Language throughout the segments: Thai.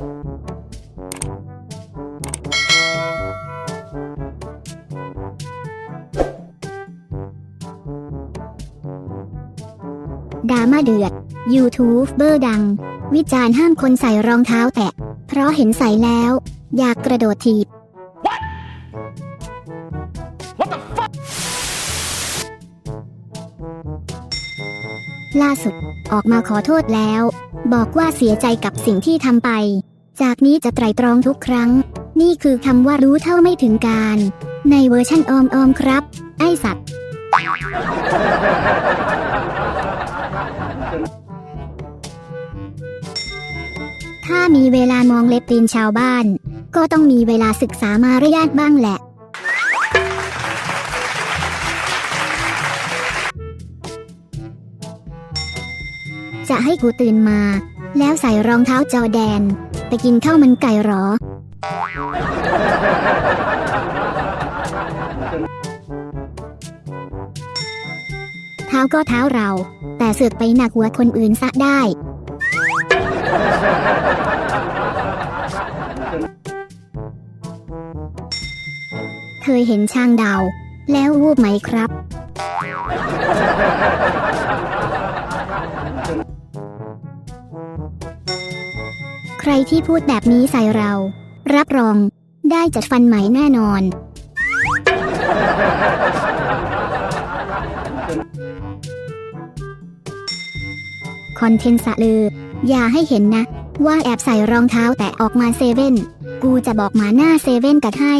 ดราม่าเดือด ยูทูบเบอร์ดัง วิจารณ์ห้ามคนใส่รองเท้าแตะ เพราะเห็นใส่แล้ว อยากกระโดดถีบ ล่าสุด ออกมาขอโทษแล้ว บอกว่าเสียใจกับสิ่งที่ทำไป จากนี้จะไตรตรองทุกครั้ง นี่คือคำว่ารู้เท่าไม่ถึงการ ในเวอร์ชั่นออมออมครับ ไอสัตว์ ถ้ามีเวลามองเล็บตีนชาวบ้าน ก็ต้องมีเวลาศึกษามารยาทบ้างแหละ จะให้กูตื่นมา แล้วใส่รองเท้าจอแดน ไปกินข้าวมันไก่หรอ เท้าก็เท้าเรา แต่เสือกไปหนักหัวคนอื่นซะได้ เคยเห็นช่างดาว แล้ววูบไหมครับ ใครที่พูดแบบนี้ใส่เรา รับรอง ได้จัดฟันใหม่แน่นอน คอนเทนต์สะลือ อย่าให้เห็นนะ ว่าแอบใส่รองเท้าแต่ออกมาเซเว่น กูจะบอกหมาหน้าเซเว่นกัดให้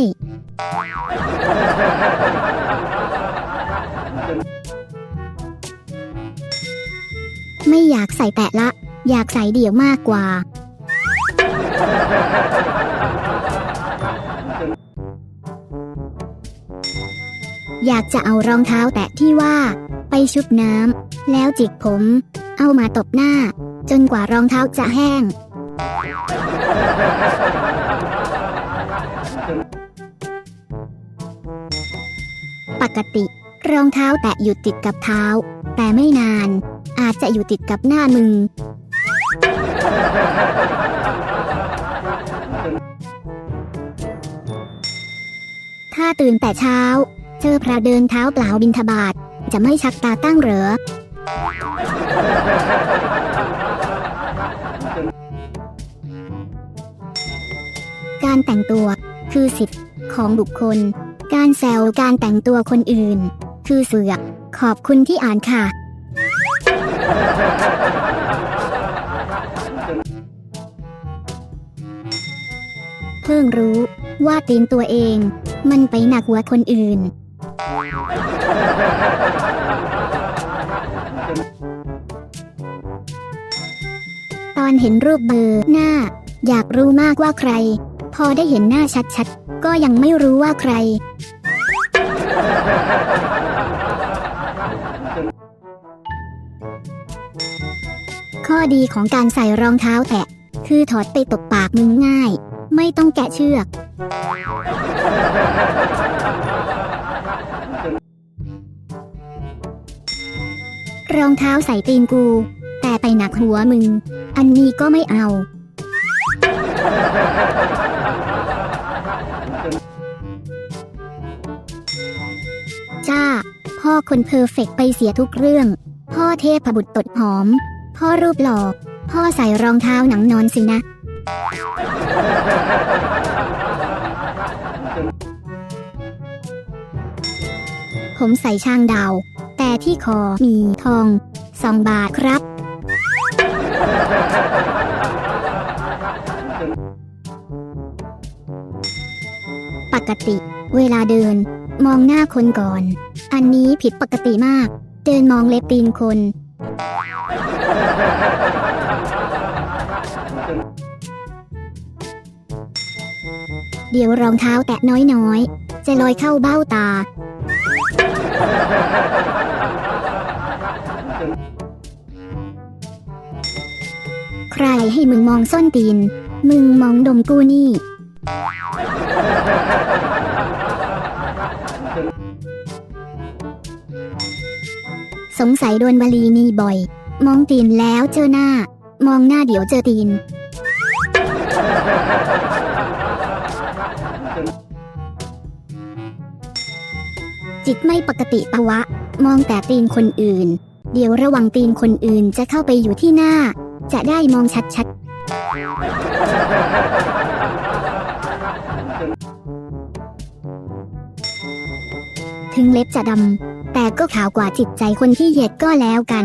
ไม่อยากใส่แตะละ อยากใส่เดี่ยวมากกว่า อยากจะเอารองเท้าแตะที่ว่า ไปชุบน้ำแล้วจิกผม เอามาตบหน้า จนกว่ารองเท้าจะแห้ง ปกติ รองเท้าแตะอยู่ติดกับเท้า แต่ไม่นาน อาจจะอยู่ติดกับหน้ามึง ตื่นแต่เช้า เจอพระเดินเท้าเปล่าบินทบาท จะไม่ชักตาตั้งเหรอ การแต่งตัวคือสิทธิ์ของบุคคล การแซวการแต่งตัวคนอื่น คือเสือกขอบคุณที่อ่านค่ะ เพิ่งรู้ ว่าตีนตัวเอง มันไปหนักหัวคนอื่น ตอนเห็นรูปเบอร์หน้า อยากรู้มากว่าใคร พอได้เห็นหน้าชัดๆ ก็ยังไม่รู้ว่าใคร ข้อดีของการใส่รองเท้าแตะคือถอดไปตบปากมึงง่าย ไม่ต้องแกะเชือก รองเท้าใส่ตีนกู แต่ไปหนักหัวมึง อันนี้ก็ไม่เอา จ้า พ่อคนเพอร์เฟกต์ไปเสียทุกเรื่อง พ่อเทพบุตรตดหอม พ่อรูปหล่อพ่อใส่รองเท้าหนังนอนสินะ ผมใส่ช่างดาว แต่ที่คอมีทองสองบาทครับ ปกติ เวลาเดิน มองหน้าคนก่อน อันนี้ผิดปกติมาก เดินมองเล็บตีนคน เดี๋ยวรองเท้าแตะน้อยๆ จะลอยเข้าเบ้าตา ใครให้มึงมองส้นตีน มึงมองดมกูนี่ สงสัยโดนบาลีนี่บ่อย มองตีนแล้วเจอหน้า มองหน้าเดี๋ยวเจอตีน จิตไม่ปกติปะวะ มองแต่ตีนคนอื่น เดี๋ยวระวังตีนคนอื่นจะเข้าไปอยู่ที่หน้า จะได้มองชัดๆ ถึงเล็บจะดำแต่ก็ขาวกว่าจิตใจคนที่เหยียดก็แล้วกัน